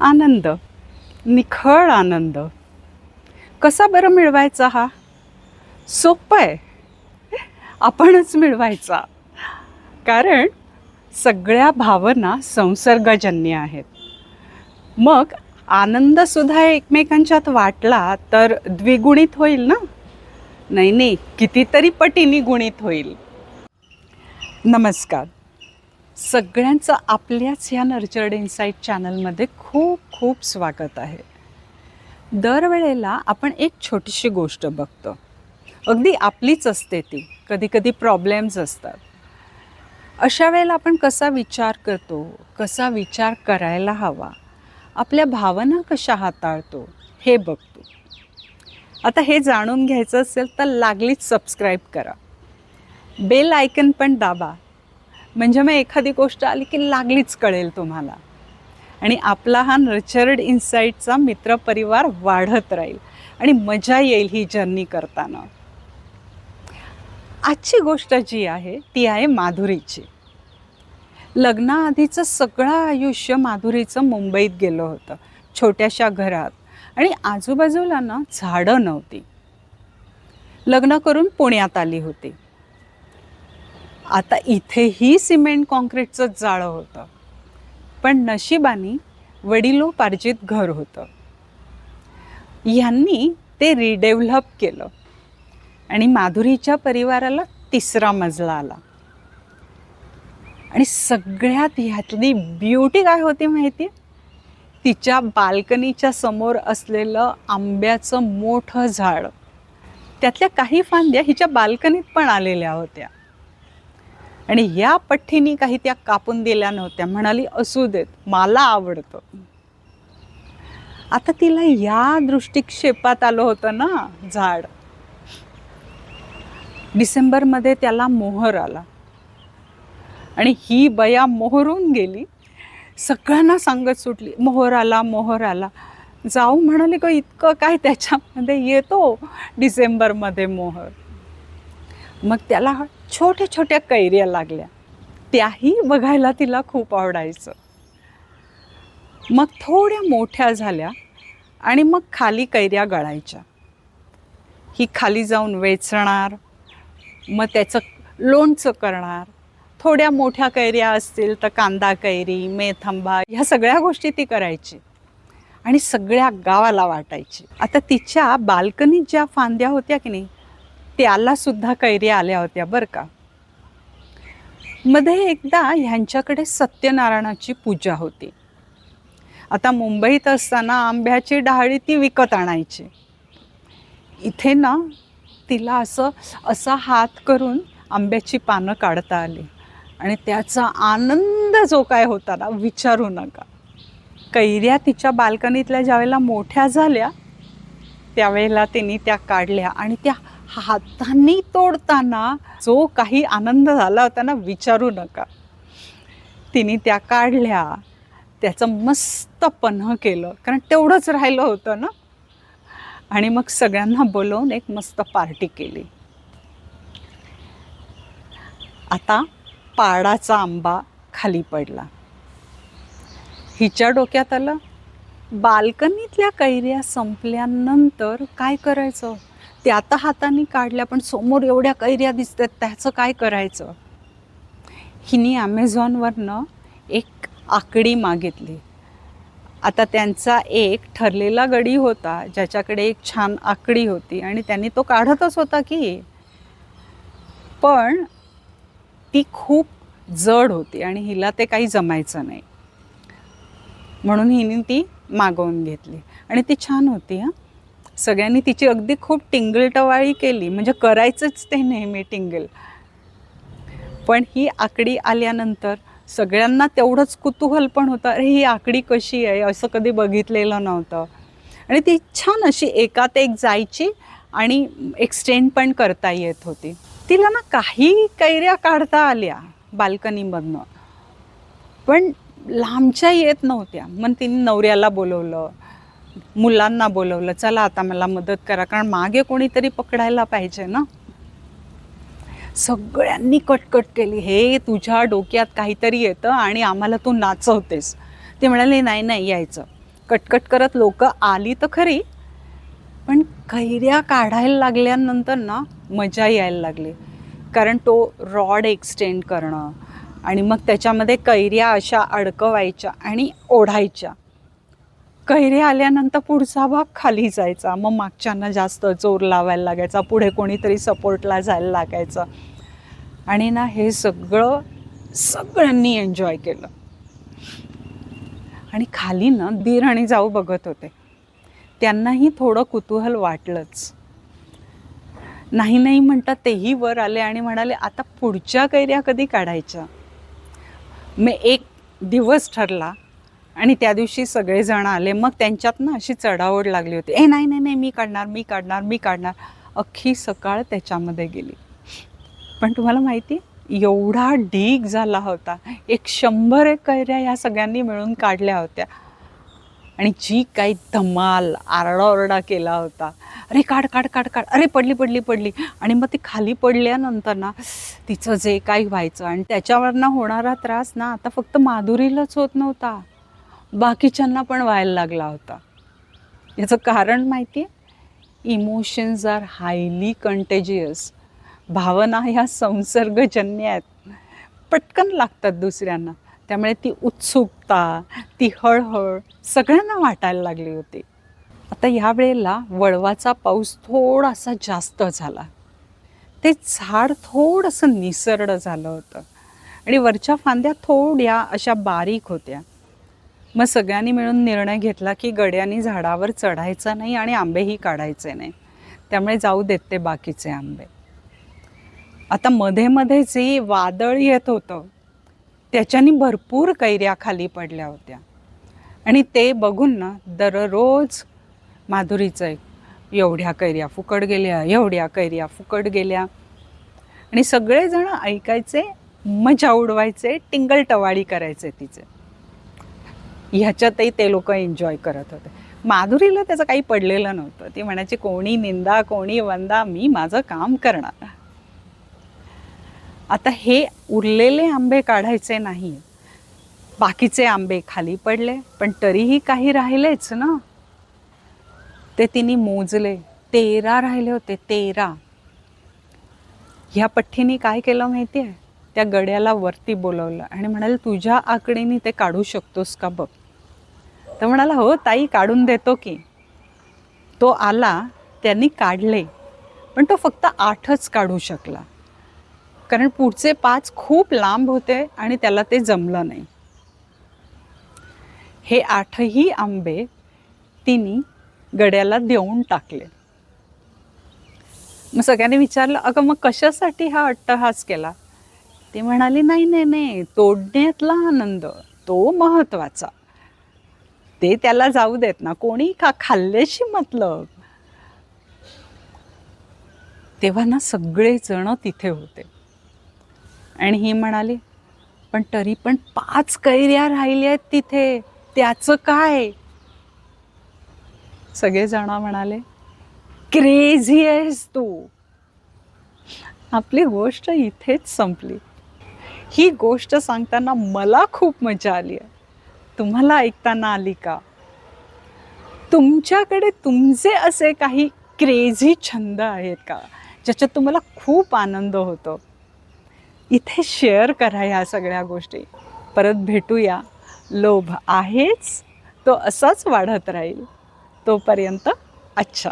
आनंद निखळ आनंद. कसा बरं मिळवायचा हा? सोपं आहे. आपणच मिळवायचा. कारण सगळ्या भावना संसर्गजन्य आहेत. मग आनंदसुद्धा एकमेकांच्यात वाटला तर द्विगुणित होईल ना? नाही नाही कितीतरी पटीने गुणित होईल. नमस्कार. सगळ्यांचं आपल्याच ह्या नर्चर्ड इन्साईट चॅनलमध्ये खूप खूप स्वागत आहे. दरवेळेला आपण एक छोटीशी गोष्ट बघतो. अगदी आपलीच असते ती. कधी कधी प्रॉब्लेम्स असतात. अशा वेळेला आपण कसा विचार करतो? कसा विचार करायला हवा? आपल्या भावना कशा हाताळतो? हे बघतो. आता हे जाणून घ्यायचं असेल तर लागलीच सबस्क्राईब करा. बेल आयकन पण दाबा. म्हणजे मग एखादी गोष्ट आली की लागलीच कळेल तुम्हाला. आणि आपला हा नर्चर्ड इन्साईटचा मित्रपरिवार वाढत राहील आणि मजा येईल ही जर्नी करताना. आजची गोष्ट जी आहे ती आहे माधुरीची. लग्नाआधीचं सगळं आयुष्य माधुरीचं मुंबईत गेलं होतं छोट्याशा घरात. आणि आजूबाजूला ना झाडं नव्हती. लग्न करून पुण्यात आली होती. आता इथेही सिमेंट कॉन्क्रीटचं जाळं होतं. पण नशिबाने वडिलोपार्जित घर होतं. ह्यांनी ते रिडेव्हलप केलं. आणि माधुरीच्या परिवाराला तिसरा मजला आला. आणि सगळ्यात ह्यातली ब्युटी काय होती माहिती तिच्या बाल्कनीच्या समोर असलेलं आंब्याचं मोठं झाड. त्यातल्या काही फांद्या हिच्या बाल्कनीत पण आलेल्या होत्या. आणि या पठ्ठीनी काही त्या कापून दिल्या नव्हत्या. म्हणाली असू देत मला आवडतं. आता तिला या दृष्टिक्षेपात आलं होतं ना झाड. डिसेंबरमध्ये त्याला मोहर आला. आणि ही बया मोहरून गेली. सगळ्यांना सांगत सुटली मोहर आला मोहर आला. जाऊ म्हणाले का इतकं काय त्याच्यामध्ये येतो डिसेंबरमध्ये मोहर? मग त्याला छोट्या छोट्या कैऱ्या लागल्या. त्याही बघायला तिला खूप आवडायचं. मग थोड्या मोठ्या झाल्या आणि मग खाली कैऱ्या गळायच्या. ही खाली जाऊन वेचणार मग त्याचं लोणचं करणार. थोड्या मोठ्या कैऱ्या असतील तर कांदा कैरी मेथंबा ह्या सगळ्या गोष्टी ती करायची. आणि सगळ्या गावाला वाटायची. आता तिच्या बाल्कनीत ज्या फांद्या होत्या की नाही त्याला सुद्धा कैऱ्या आल्या होत्या बरं का? मध्ये एकदा ह्यांच्याकडे सत्यनारायणाची पूजा होती. आता मुंबईत असताना आंब्याची डहाळी ती विकत आणायची. इथे ना तिला असं असा हात करून आंब्याची पानं काढता आली. आणि त्याचा आनंद जो काय होता ना विचारू नका. कैऱ्या तिच्या बाल्कनीतल्या ज्यावेळेला मोठ्या झाल्या त्यावेळेला तिने त्या काढल्या आणि त्या हातांनी तोडताना जो काही आनंद झाला होता ना विचारू नका. तिने त्या काढल्या त्याचं मस्त पन्ह केलं कारण तेवढंच राहिलं होतं ना. आणि मग सगळ्यांना बोलवून एक मस्त पार्टी केली. आता पाडाचा आंबा खाली पडला. हिच्या डोक्यात आलं बाल्कनीतल्या कैऱ्या संपल्यानंतर काय करायचं? ते आता हाताने काढल्या पण समोर एवढ्या कैऱ्या दिसतात त्याचं काय करायचं? हिने ॲमेझॉनवरनं एक आकडी मागितली. आता त्यांचा एक ठरलेला गडी होता ज्याच्याकडे एक छान आकडी होती आणि त्यांनी तो काढतच होता की. पण ती खूप जड होती आणि हिला ते काही जमायचं नाही. म्हणून हिने ती मागवून घेतली. आणि ती छान होती हां. सगळ्यांनी तिची अगदी खूप टिंगलटवाळी केली. म्हणजे करायचंच ते नेहमी टिंगल. पण ही आकडी आल्यानंतर सगळ्यांना तेवढंच कुतूहल पण होतं अरे ही आकडी कशी आहे? असं कधी बघितलेलं नव्हतं. आणि ती छान अशी एकात एक जायची आणि एक्सटेंड पण करता येत होती. तिला ना काही कैऱ्या काढता आल्या बाल्कनीमधनं. पण लांबच्या येत नव्हत्या. मग तिने नवऱ्याला बोलवलं. मुलांना बोलवलं चला आता मला मदत करा. कारण मागे कोणीतरी पकडायला पाहिजे ना. सगळ्यांनी कटकट केली हे तुझ्या डोक्यात काहीतरी येतं आणि आम्हाला तू नाचवतेस. ते म्हणाले नाही नाही यायचं. कटकट करत लोक आली तर खरी पण कैऱ्या काढायला लागल्यानंतर ना मजा यायला लागली. कारण तो रॉड एक्सटेंड करणं आणि मग त्याच्यामध्ये कैऱ्या अशा अडकवायच्या आणि ओढायच्या. कैऱ्या आल्यानंतर पुढचा भाग खाली जायचा. मग मागच्यांना जास्त जोर लावायला लागायचा. पुढे कोणीतरी सपोर्टला जायला लागायचं. आणि ना हे सगळं सगळ्यांनी एन्जॉय केलं. आणि खाली ना दीर आणि जाऊ बघत होते. त्यांनाही थोडं कुतूहल वाटलंच. नाही नाही म्हणतात तेही वर आले आणि म्हणाले आता पुढच्या कैऱ्या कधी काढायच्या? मग एक दिवस ठरला. आणि त्या दिवशी सगळेजण आले. मग त्यांच्यात ना अशी चढावड लागली होती. ए नाही नाही नाही मी काढणार मी काढणार मी काढणार. अख्खी सकाळ त्याच्यामध्ये गेली. पण तुम्हाला माहिती एवढा ढीग झाला होता. एक शंभर एक कैऱ्या ह्या सगळ्यांनी मिळून काढल्या होत्या. आणि जी काही धमाल आरडाओरडा केला होता. अरे काढ काढ काढ काढ. अरे पडली पडली पडली. आणि मग ती खाली पडल्यानंतर ना तिचं जे काही व्हायचं आणि त्याच्यावरनं होणारा त्रास ना आता फक्त माधुरीलाच होत नव्हता. बाकीच्यांना पण व्हायला लागला होता. याचं कारण माहिती आहे इमोशन्स आर हायली कंटेजियस भावना ह्या संसर्गजन्य आहेत. पटकन लागतात दुसऱ्यांना. त्यामुळे ती उत्सुकता ती हळहळ सगळ्यांना वाटायला लागली होती. आता ह्या वेळेला वळवाचा पाऊस थोडासा जास्त झाला. ते झाड थोडंसं निसरडं झालं होतं. आणि वरच्या फांद्या थोड्या अशा बारीक होत्या. मग सगळ्यांनी मिळून निर्णय घेतला की गड्यांनी झाडावर चढायचं नाही आणि आंबेही काढायचे नाही. त्यामुळे जाऊ देत ते बाकीचे आंबे. आता मध्ये मध्ये जे वादळ येत होतं त्याच्यानी भरपूर कैऱ्या खाली पडल्या होत्या. आणि ते बघून ना दररोज माधुरीचं एक एवढ्या कैऱ्या फुकट गेल्या एवढ्या कैऱ्या फुकट गेल्या. आणि सगळेजण ऐकायचे मजा उडवायचे टिंगल टवाळी करायचे तिचे. ह्याच्यातही ते लोक एन्जॉय करत होते. माधुरीला त्याचं काही पडलेलं नव्हतं. ती म्हणायची कोणी निंदा कोणी वंदा मी माझं काम करणार. आता हे उरलेले आंबे काढायचे नाही. बाकीचे आंबे खाली पडले पण तरीही काही राहिलेच ना. ते तिने मोजले. तेरा राहिले होते तेरा. ह्या पठ्ठीने काय केलं माहिती आहे त्या गड्याला वरती बोलवलं आणि म्हणाले तुझ्या आकडीने ते काढू शकतोस का बघ? तर म्हणाला हो ताई काढून देतो की. तो आला त्यांनी काढले पण तो फक्त आठच काढू शकला. कारण पुढचे पाच खूप लांब होते आणि त्याला ते जमलं नाही. हे आठही आंबे तिने गड्याला देऊन टाकले. मग सगळ्यांनी विचारलं अगं मग कशासाठी हा अट्टहास केला? ती म्हणाली नाही नाही नाही तोडण्यातला आनंद तो महत्त्वाचा ते त्याला जाऊ देत ना. कोणी का खाल्ल्याशी मतलब? तेव्हा ना सगळेजण तिथे होते. आणि ही म्हणाली पण तरी पण पाच कैऱ्या राहिल्या आहेत तिथे. त्याचं काय? सगळेजण म्हणाले क्रेझी आहेस तू. आपली गोष्ट इथेच संपली. ही गोष्ट सांगताना मला खूप मजा आली आहे. तुम्हाला ऐकताना आली का? तुमच्याकडे तुमचे असे काही क्रेझी छंद आहेत का? ज्याच्यात तुम्हाला खूप आनंद होतो? इथे शेअर करा ह्या सगळ्या गोष्टी. परत भेटूया. लोभ आहेच तो असाच वाढत राहील. तोपर्यंत अच्छा.